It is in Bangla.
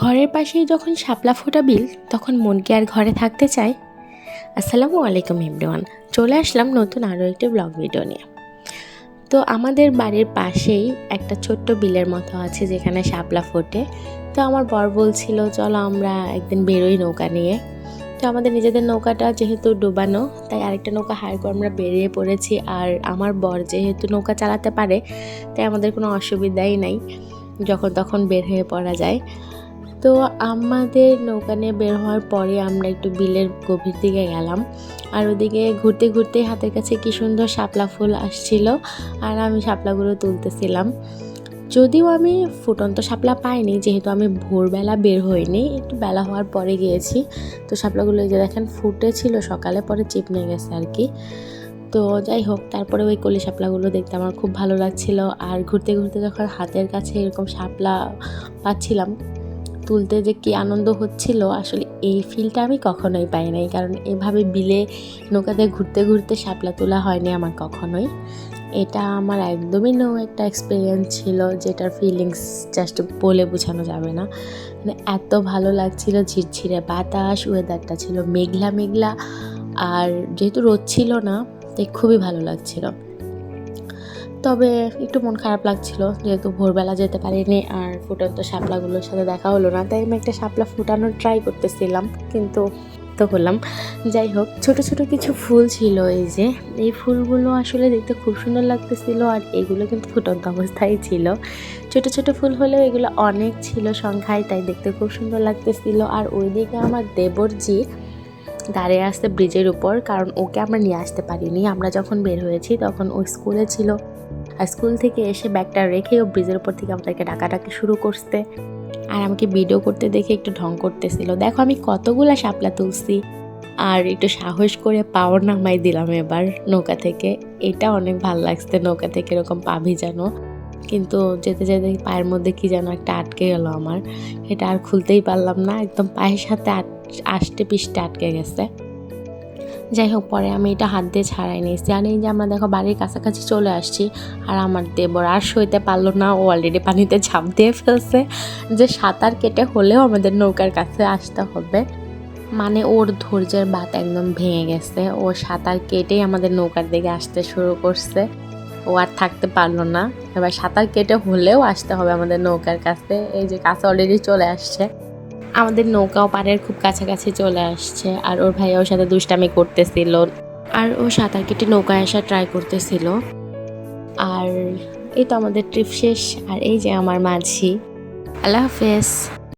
ঘরের পাশেই যখন শাপলা ফোটা বিল, তখন মনকে আর ঘরে থাকতে চায়। আসসালামু আলাইকুম এভরিওয়ান, চলে আসলাম নতুন আরও একটি ব্লগ ভিডিও নিয়ে। তো আমাদের বাড়ির পাশেই একটা ছোট্ট বিলের মতো আছে যেখানে শাপলা ফোটে। তো আমার বর বলছিল, চলো আমরা একদিন বেরোই নৌকা নিয়ে। তো আমাদের নিজেদের নৌকাটা যেহেতু ডোবানো, তাই আরেকটা নৌকা হায়ার করে আমরা বেরিয়ে পড়েছি। আর আমার বর যেহেতু নৌকা চালাতে পারে, তাই আমাদের কোনো অসুবিধাই নাই, যখন তখন বের হয়ে পড়া যায়। তো আমাদের নৌকা নিয়ে বের হওয়ার পরে আমরা একটু বিলের গভীর দিকে গেলাম। আর ওদিকে ঘুরতে ঘুরতে হাতের কাছে কি সুন্দর শাপলা ফুল আসছিল আর আমি শাপলাগুলো তুলতেছিলাম। যদিও আমি ফুটন্ত শাপলা পাইনি, যেহেতু আমি ভোরবেলা বের হইনি, একটু বেলা হওয়ার পরে গিয়েছি। তো শাপলাগুলো যে দেখেন ফুটেছিল, সকালে পরে চিপনে গেছে আর কি। তো যাই হোক তারপরে ওই কলি শাপলাগুলো দেখতে আমার খুব ভালো লাগছিল। আর ঘুরতে ঘুরতে যখন হাতের কাছে এরকম শাপলা পাচ্ছিলাম তুলতে যে কি আনন্দ হচ্ছিল, আসলে এই ফিলটা আমি কখনোই পাই নাই। কারণ এভাবে বিলে নৌকাতে ঘুরতে ঘুরতে শাপলা তোলা হয়নি আমার কখনোই। এটা আমার একদমই নো একটা এক্সপিরিয়েন্স ছিল, যেটার ফিলিংস জাস্ট বলে বোঝানো যাবে না। মানে এত ভালো লাগছিল, ঝিরঝিরে বাতাস ওয়েদারটা ছিল মেঘলা মেঘলা। আর যেহেতু রোদ ছিল না, তাই খুবই ভালো লাগছিল। তবে একটু মন খারাপ লাগছিল, যেহেতু ভোরবেলা যেতে পারিনি আর ফুটন্ত শাপলাগুলোর সাথে দেখা হলো না, তাই আমি একটা শাপলা ফুটানোর ট্রাই করতেছিলাম, কিন্তু তো হলাম। যাই হোক, ছোট ছোট কিছু ফুল ছিল এই যে, এই ফুলগুলো আসলে দেখতে খুব সুন্দর লাগতেছিল আর এগুলো কিন্তু ফুটন্ত অবস্থায় ছিল। ছোট ছোট ফুল হলেও এগুলো অনেক ছিল সংখ্যায়, তাই দেখতে খুব সুন্দর লাগতেছিল। আর ওইদিকে আমার দেবরজি দাঁড়িয়ে আসতে ব্রিজের উপর, কারণ ওকে আমরা নিয়ে আসতে পারিনি। আমরা যখন বের হয়েছি, তখন ও স্কুলে ছিল। আর স্কুল থেকে এসে ব্যাগটা রেখে ও ব্রিজের উপর থেকে আমাদেরকে ডাকাডাকি শুরু করতে আর আমাকে ভিডিও করতে দেখে একটু ঢং করতেছিল। দেখো, আমি কতগুলা শাপলা তুলছি। আর একটু সাহস করে পাওয়ার নামাই দিলাম এবার নৌকা থেকে। এটা অনেক ভালো লাগছে নৌকা থেকে, এরকম পা ভিজানো কিন্তু যেতে যেতে পায়ের মধ্যে কি যেন একটা আটকে গেল আমার। এটা আর খুলতেই পারলাম না। একদম পায়ের সাথে আট আষ্টে পিষ্টে আটকে গেছে। যাই হোক, পরে আমি এটা হাত দিয়ে ছাড়াই নিয়েছি। আর এই যে আমরা দেখো বাড়ির কাছাকাছি চলে আসছি, আর আমার দেবর আর সইতে পারল না। ও অলরেডি পানিতে ঝাঁপ দিয়ে ফেলছে। যে সাঁতার কেটে হলেও আমাদের নৌকার কাছে আসতে হবে। মানে ওর ধৈর্যের বাত একদম ভেঙে গেছে। ও সাঁতার কেটেই আমাদের নৌকার দিকে আসতে শুরু করছে। ও আর থাকতে পারল না। এবার সাঁতার কেটে হলেও আসতে হবে আমাদের নৌকার কাছে। এই যে কাছে অলরেডি চলে আসছে। আমাদের নৌকাও পাড়ের খুব কাছাকাছি চলে আসছে। আর ওর ভাইয়া ওর সাথে দুষ্টামি করতেছিল। আর ও সাঁতার কেটে নৌকায় আসা ট্রাই করতেছিল। আর এই তো আমাদের ট্রিপ শেষ। আর এই যে আমার মাঝি। আল্লাহ হাফেজ।